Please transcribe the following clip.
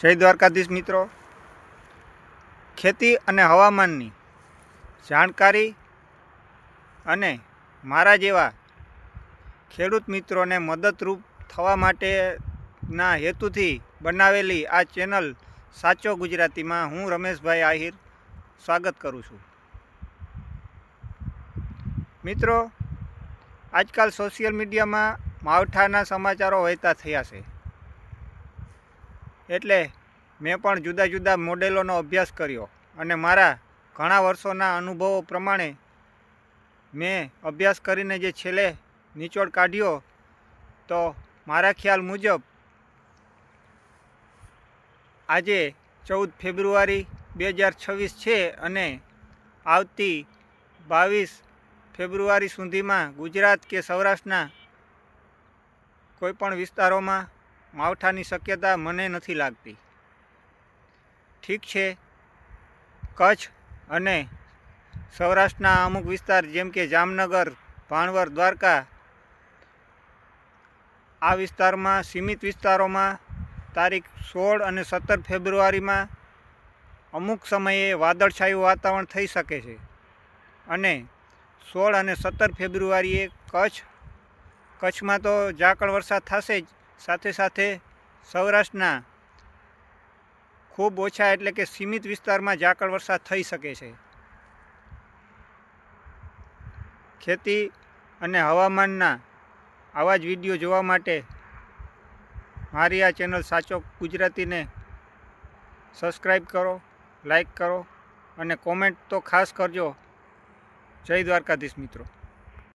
જય દ્વારકાધીશ મિત્રો. ખેતી અને હવામાનની જાણકારી અને મારા જેવા ખેડૂત મિત્રોને મદદરૂપ થવા માટેના હેતુથી બનાવેલી આ ચેનલ સાચો ગુજરાતીમાં હું રમેશભાઈ આહિર સ્વાગત કરું છું. મિત્રો, આજકાલ સોશિયલ મીડિયામાં માવઠાના સમાચારો વહેતા થયા છે. એટલે મેં પણ જુદા જુદા મોડેલોનો અભ્યાસ કર્યો અને મારા ઘણા વર્ષોના અનુભવો પ્રમાણે મેં અભ્યાસ કરીને જે છેલ્લે નિચોડ કાઢ્યો, તો મારા ખ્યાલ મુજબ આજે ચૌદ ફેબ્રુઆરી બે હજાર છવ્વીસ છે અને આવતી બાવીસ ફેબ્રુઆરી સુધીમાં ગુજરાત કે સૌરાષ્ટ્રના કોઈપણ વિસ્તારોમાં માવઠાની શક્યતા મને નથી લાગતી. ઠીક છે, કચ્છ અને સૌરાષ્ટ્રના અમુક વિસ્તાર જેમ કે જામનગર ભાણવર દ્વારકા, આ વિસ્તારમાં, સીમિત વિસ્તારોમાં તારીખ સોળ અને સત્તર ફેબ્રુઆરીમાં અમુક સમયે વાદળછાયું વાતાવરણ થઈ શકે છે અને સોળ અને સત્તર ફેબ્રુઆરીએ કચ્છ, કચ્છમાં તો ઝાકળ વરસાદ થશે જ સાથે સાથે સૌરાષ્ટ્રના ખૂબ ઓછા એટલે કે સીમિત વિસ્તારમાં ઝાકળ વરસાદ થઈ શકે છે. ખેતી અને હવામાનના આવા જ વીડિયો જોવા માટે મારી આ ચેનલ સાચો ગુજરાતીને સબસ્ક્રાઈબ કરો લાઈક કરો અને કોમેન્ટ તો ખાસ કરજો. જય દ્વારકાધીશ મિત્રો.